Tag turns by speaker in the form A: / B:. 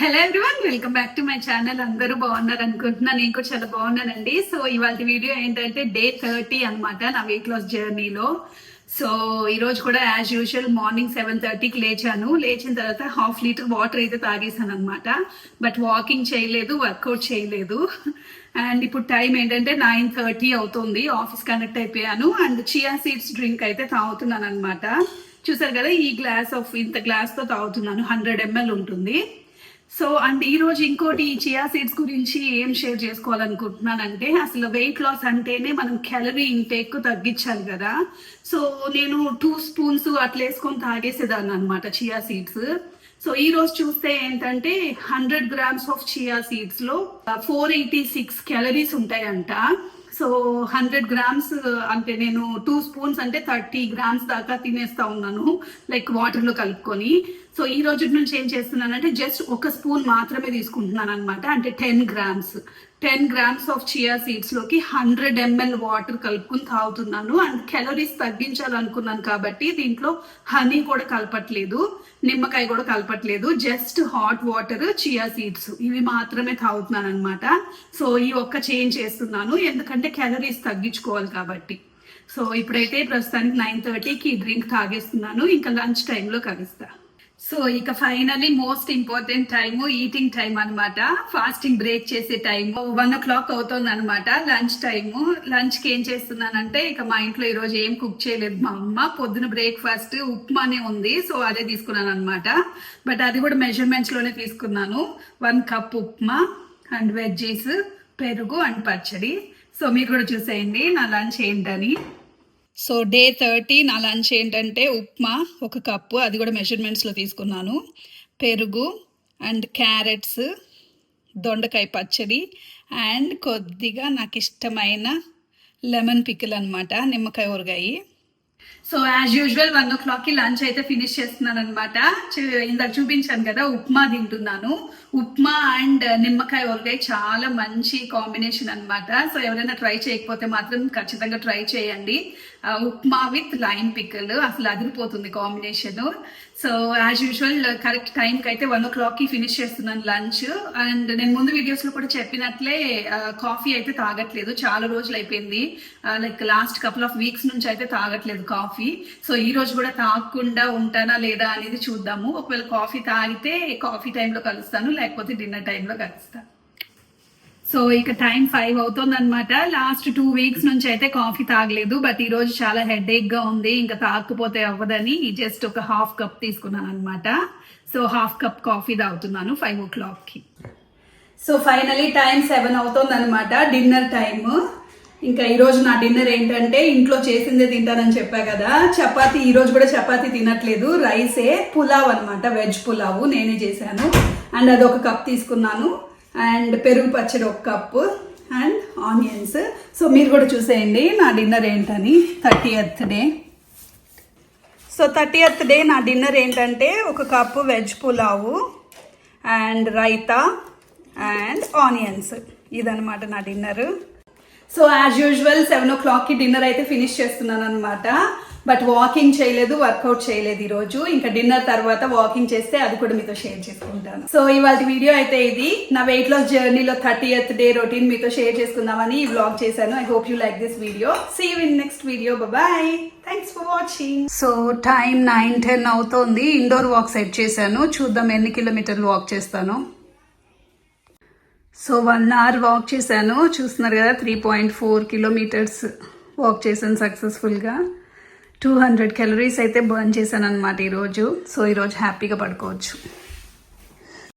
A: Hello everyone welcome back to my channel అందరూ బాగున్నారు అనుకుంటున్నా నేను కూడా చాలా బాగున్నానండి. సో ఇవాళ వీడియో ఏంటంటే డే థర్టీ అనమాట నా వెయిట్ లాస్ జర్నీలో సో ఈ రోజు కూడా యాజ్ యూజువల్ మార్నింగ్ సెవెన్ థర్టీకి లేచాను. లేచిన తర్వాత హాఫ్ లీటర్ వాటర్ అయితే తాగేసాను అనమాట బట్ వాకింగ్ చేయలేదు వర్కౌట్ చేయలేదు. అండ్ ఇప్పుడు టైం ఏంటంటే నైన్ థర్టీ అవుతుంది. ఆఫీస్ కనెక్ట్ అయిపోయాను. అండ్ చియా సీడ్స్ డ్రింక్ అయితే తాగుతున్నాను అనమాట చూసారు కదా ఈ గ్లాస్ ఆఫ్ ఇంత గ్లాస్తో తాగుతున్నాను. హండ్రెడ్ ఎంఎల్ ఉంటుంది. సో అండ్ ఈ రోజు ఇంకోటి చియా సీడ్స్ గురించి ఏం షేర్ చేసుకోవాలనుకుంటున్నానంటే అసలు వెయిట్ లాస్ అంటేనే మనం క్యాలరీ ఇంటేక్ తగ్గించాలి కదా. సో నేను టూ స్పూన్స్ అట్లా వేసుకొని తాగేసేదాన్ని అనమాట చియా సీడ్స్ సో ఈ రోజు చూస్తే ఏంటంటే హండ్రెడ్ గ్రామ్స్ ఆఫ్ చియా సీడ్స్లో ఫోర్ ఎయిటీ సిక్స్ క్యాలరీస్ ఉంటాయంట. సో హండ్రెడ్ గ్రామ్స్ అంటే నేను టూ స్పూన్స్ అంటే థర్టీ గ్రామ్స్ దాకా తినేస్తా ఉన్నాను లైక్ వాటర్లో కలుపుకొని. సో ఈ రోజు నుంచి ఏం చేస్తున్నానంటే జస్ట్ ఒక స్పూన్ మాత్రమే తీసుకుంటున్నాను అనమాట అంటే ten grams ten grams of chia సీడ్స్లోకి hundred ML water కలుపుకుని తాగుతున్నాను. అండ్ కెలరీస్ తగ్గించాలనుకున్నాను కాబట్టి దీంట్లో హనీ కూడా కలపట్లేదు. నిమ్మకాయ కూడా కలపట్లేదు. Just hot water chia seeds ఇవి మాత్రమే తాగుతున్నాను అనమాట సో ఈ ఒక్క చేంజ్ చేస్తున్నాను. ఎందుకంటే కెలరీస్ తగ్గించుకోవాలి కాబట్టి. సో ఇప్పుడైతే ప్రస్తుతానికి నైన్ థర్టీకి డ్రింక్ తాగేస్తున్నాను. ఇంకా లంచ్ టైంలో కలుస్తాను సో ఇక finally most important time eating time అనమాట ఫాస్టింగ్ బ్రేక్ చేసే టైం వన్ ఓ క్లాక్ అవుతుంది అనమాట లంచ్ టైము లంచ్కి ఏం చేస్తున్నానంటే ఇక మా ఇంట్లో ఈ రోజు ఏం కుక్ చేయలేదు. మా అమ్మ పొద్దున బ్రేక్ఫాస్ట్ ఉప్మానే ఉంది. సో అదే తీసుకున్నాను అనమాట బట్ అది కూడా మెజర్మెంట్స్లోనే తీసుకున్నాను. One cup upma and veggies పెరుగు అండ్ పచ్చడి. సో మీరు కూడా చూసేయండి. నా లంచ్ ఏంటని. సో డే థర్టీ నా లంచ్ ఏంటంటే ఉప్మా ఒక కప్పు. అది కూడా మెజర్మెంట్స్లో తీసుకున్నాను. పెరుగు అండ్ క్యారెట్స్ దొండకాయ పచ్చడి అండ్ కొద్దిగా నాకు ఇష్టమైన లెమన్ పికిల్ అనమాట నిమ్మకాయ ఊరగాయి. సో యాజ్ యూజువల్ వన్ ఓ క్లాక్కి లంచ్ అయితే ఫినిష్ చేస్తున్నాను అనమాట ఇందాక చూపించాను కదా ఉప్మా తింటున్నాను. ఉప్మా అండ్ నిమ్మకాయ ఊరగాయ చాలా మంచి కాంబినేషన్ అన్నమాట. సో ఎవరైనా ట్రై చేయకపోతే మాత్రం ఖచ్చితంగా ట్రై చేయండి. ఉప్మా విత్ లైమ్ పిక్కల్ అసలు అదిరిపోతుంది combination so as usual correct టైంకి అయితే వన్ ఓ క్లాక్కి ఫినిష్ చేస్తున్నాను లంచ్ అండ్ నేను ముందు వీడియోస్లో కూడా చెప్పినట్లే కాఫీ అయితే తాగట్లేదు. చాలా రోజులు అయిపోయింది. Like last couple of weeks నుంచి అయితే తాగట్లేదు. కాఫీ. సో ఈ రోజు కూడా తాగకుండా ఉంటానా లేదా అనేది చూద్దాము. ఒకవేళ కాఫీ తాగితే కాఫీ టైంలో కలుస్తాను లేకపోతే డిన్నర్ టైంలో కలుస్తాను. సో ఇక టైం ఫైవ్ అవుతుంది అనమాట లాస్ట్ టూ వీక్స్ నుంచి అయితే కాఫీ తాగలేదు బట్ ఈ రోజు చాలా హెడేక్గా ఉంది. ఇంకా తాగకపోతే అవ్వదని జస్ట్ ఒక హాఫ్ కప్ తీసుకున్నాను అనమాట సో హాఫ్ కప్ కాఫీ తాగుతున్నాను ఫైవ్ ఓ క్లాక్కి సో ఫైనలీ టైం సెవెన్ అవుతుంది అనమాట డిన్నర్ టైమ్. ఇంకా ఈరోజు నా డిన్నర్ ఏంటంటే ఇంట్లో చేసిందే తింటానని చెప్పా కదా. చపాతి ఈరోజు కూడా చపాతి తినట్లేదు. రైసే పులావ్ అనమాట వెజ్ పులావ్ నేనే చేశాను. అండ్ అది ఒక కప్ తీసుకున్నాను. అండ్ పెరుగు పచ్చడి ఒక కప్పు. And onions. సో మీరు కూడా చూసేయండి నా డిన్నర్ ఏంటని. Thirtieth day. So thirtieth day నా డిన్నర్ ఏంటంటే ఒక cup veg pulao and raita and onions. ఇదనమాట నా dinner. So as usual seven ఓ క్లాక్కి డిన్నర్ అయితే ఫినిష్ చేస్తున్నాను అనమాట బట్ వాకింగ్ చేయలేదు వర్కౌట్ చేయలేదు ఈరోజు. ఇంకా డిన్నర్ తర్వాత వాకింగ్ చేస్తే అది కూడా మీతో షేర్ చేసుకుంటాను. సో ఇవాళ వీడియో అయితే ఇది. నా వెయిట్ లాస్ జర్నీలో థర్టీ ఎత్ డే రొటీన్ మీతో షేర్ చేసుకుందామని ఈ వ్లాగ్ చేశాను. I hope you like this video see you in next video bye thanks for watching so time nine ten అవుతోంది. ఇండోర్ వాక్ సెట్ చేశాను. చూద్దాం ఎన్ని కిలోమీటర్లు వాక్ చేస్తాను. సో వన్ అవర్ వాక్ చేశాను. చూస్తున్నారు కదా three point four kilometres walk చేశాను సక్సెస్ఫుల్గా టూ హండ్రెడ్ క్యాలరీస్ అయితే బర్న్ చేశాను అనమాట ఈరోజు. సో ఈరోజు హ్యాపీగా పడుకోవచ్చు.